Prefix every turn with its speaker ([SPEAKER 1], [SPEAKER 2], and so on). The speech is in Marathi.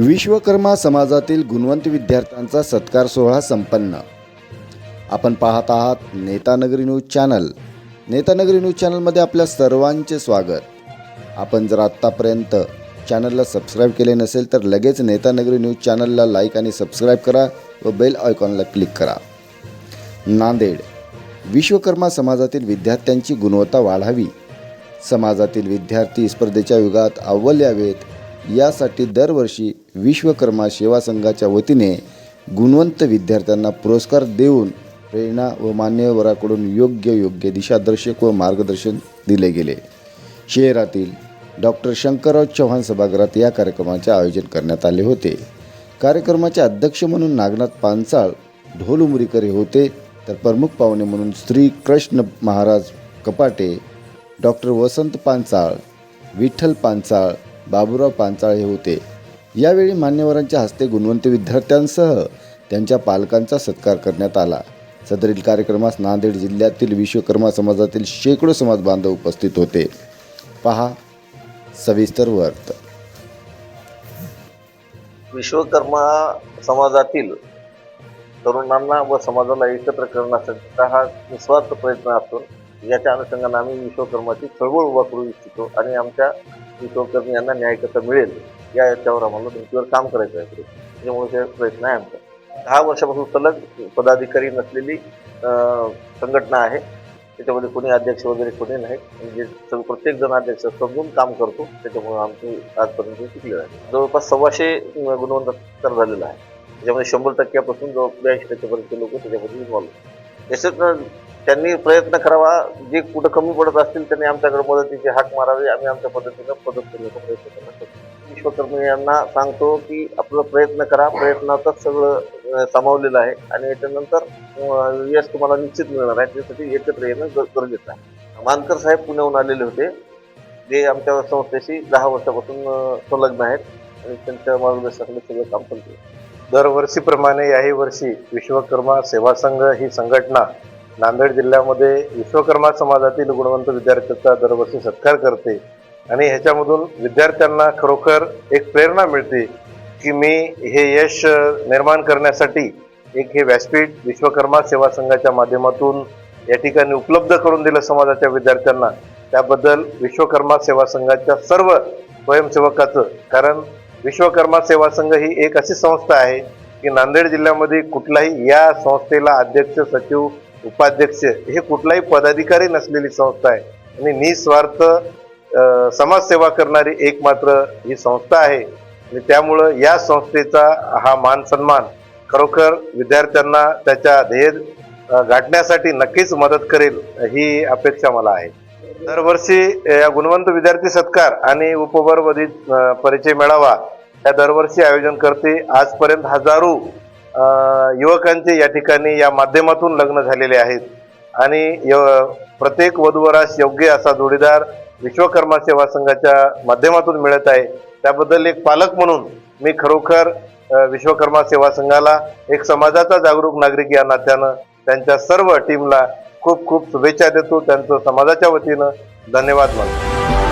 [SPEAKER 1] विश्वकर्मा समाजातील गुणवंत विद्यार्थ्यांचा सत्कार सोहळा संपन्न. आपण पाहत आहात Netanagari news channel. Netanagari news चॅनलमध्ये आपल्या सर्वांचे स्वागत. आपण जर आत्तापर्यंत चॅनलला सबस्क्राईब केले नसेल तर लगेच नेतानगरी न्यूज चॅनलला लाईक आणि सबस्क्राईब करा व बेल आयकॉनला क्लिक करा. नांदेड. विश्वकर्मा समाजातील विद्यार्थ्यांची गुणवत्ता वाढावी. समाजातील विद्यार्थी स्पर्धेच्या युगात अव्वल यावेत. यासाठी दरवर्षी विश्वकर्मा सेवा संघाच्या वतीने गुणवंत विद्यार्थ्यांना पुरस्कार देऊन प्रेरणा व मान्यवराकडून योग्य योग्य दिशादर्शक व मार्गदर्शन दिले गेले. शहरातील डॉक्टर शंकरराव चव्हाण सभागृहात या कार्यक्रमाचे आयोजन करण्यात आले होते. कार्यक्रमाचे अध्यक्ष म्हणून नागनाथ पानसाळ ढोलुमुरीकर हे होते. तर प्रमुख पाहुणे म्हणून श्री कृष्ण महाराज कपाटे डॉक्टर वसंत पानसाळ विठ्ठल पानसाळ बाबूराव पांचाळे हे होते. यावेळी मान्यवरांच्या हस्ते गुणवंत विद्यार्थ्यांसह त्यांच्या पालकांचा सत्कार करण्यात आला. सदरील कार्यक्रमास नांदेड जिल्ह्यातील विश्वकर्मा समाजातील शेकडो समाज बांधव उपस्थित होते. पहा सविस्तर वर्त.
[SPEAKER 2] विश्वकर्मा समाजातील तरुणांना व समाजाला एकत्र करण्यासाठी हा निस्वार्थ प्रयत्न असून याच्या अनुषंगाने आम्ही विश्वकर्माची चळवळ उभा करू इच्छितो आणि आमच्या विश्वकर्मी यांना न्याय कसा मिळेल या याच्यावर आम्हाला तुमच्यावर काम करायचं आहे. त्याच्यामुळे प्रयत्न आहे आमचा. दहा वर्षापासून सलग पदाधिकारी नसलेली संघटना आहे. त्याच्यामध्ये कोणी अध्यक्ष वगैरे कोणी नाही. म्हणजे सर्व- प्रत्येक जण अध्यक्ष समजून काम करतो. त्याच्यामुळे आमची आजपर्यंत शिकलेलं आहे. जवळपास सव्वाशे गुणवंत सत्कार झालेला आहे. त्याच्यामध्ये शंभर टक्क्यापासून जवळ ब्याऐंशी टक्क्यापर्यंत लोक त्याच्यामध्ये इन्व्हॉल्व याच्यात त्यांनी प्रयत्न करावा. जे कुठं कमी पडत असतील त्यांनी आमच्याकडे मदतीचे हाक मारावे. आम्ही आमच्या पद्धतीनं मदत करण्याचा प्रयत्न करणार विश्वकर्मी यांना सांगतो की आपला प्रयत्न करा. प्रयत्नातच सगळं सामावलेलं आहे. आणि याच्यानंतर यश तुम्हाला निश्चित मिळणार आहे. त्यासाठी एकत्र येणं गरजेचं आहे. मानकर साहेब पुण्याहून आलेले होते. जे आमच्या संस्थेशी दहा वर्षापासून संलग्न आहेत. आणि त्यांच्या मार्गदर्शनाखाली सगळं काम करते
[SPEAKER 3] दरवर्षीप्रमाणे याही वर्षी विश्वकर्मा सेवा संघ ही संघटना नांदेड जिल्ह्यामध्ये विश्वकर्मा समाजातील गुणवंत विद्यार्थ्यांचा दरवर्षी सत्कार करते आणि ह्याच्यामधून विद्यार्थ्यांना खरोखर एक प्रेरणा मिळते की मी हे यश निर्माण करण्यासाठी एक हे व्यासपीठ विश्वकर्मा सेवा संघाच्या माध्यमातून या ठिकाणी उपलब्ध करून दिलं समाजाच्या विद्यार्थ्यांना. त्याबद्दल विश्वकर्मा सेवा संघाच्या सर्व स्वयंसेवकाचं कारण विश्वकर्मा सेवा संघ ही एक अशी संस्था आहे की नांदेड जिल्ह्यामध्ये कुठलाही या संस्थेला अध्यक्ष सचिव उपाध्यक्ष हे कुठलाही पदाधिकारी नसलेली संस्था आहे. आणि निस्वार्थ समाजसेवा करणारी एकमात्र ही संस्था आहे. आणि त्यामुळं या संस्थेचा हा मान सन्मान खरोखर विद्यार्थ्यांना त्याच्या ध्येय गाठण्यासाठी नक्कीच मदत करेल ही अपेक्षा मला आहे. दरवर्षी या गुणवंत विद्यार्थी सत्कार आणि उपवर्वधित परिचय मेळावा या दरवर्षी आयोजन करते. आजपर्यंत हजारो युवकांचे या ठिकाणी या माध्यमातून लग्न झालेले आहेत. आणि य- प्रत्येक वधूवरास योग्य असा जोडीदार विश्वकर्मा सेवा संघाच्या माध्यमातून मिळत आहे. त्याबद्दल एक पालक म्हणून मी खरोखर विश्वकर्मा सेवा संघाला एक समाजाचा जागरूक नागरिक या नात्यानं त्यांच्या सर्व टीमला खूप खूप शुभेच्छा देतो. त्यांचं समाजाच्या वतीनं धन्यवाद मानतो.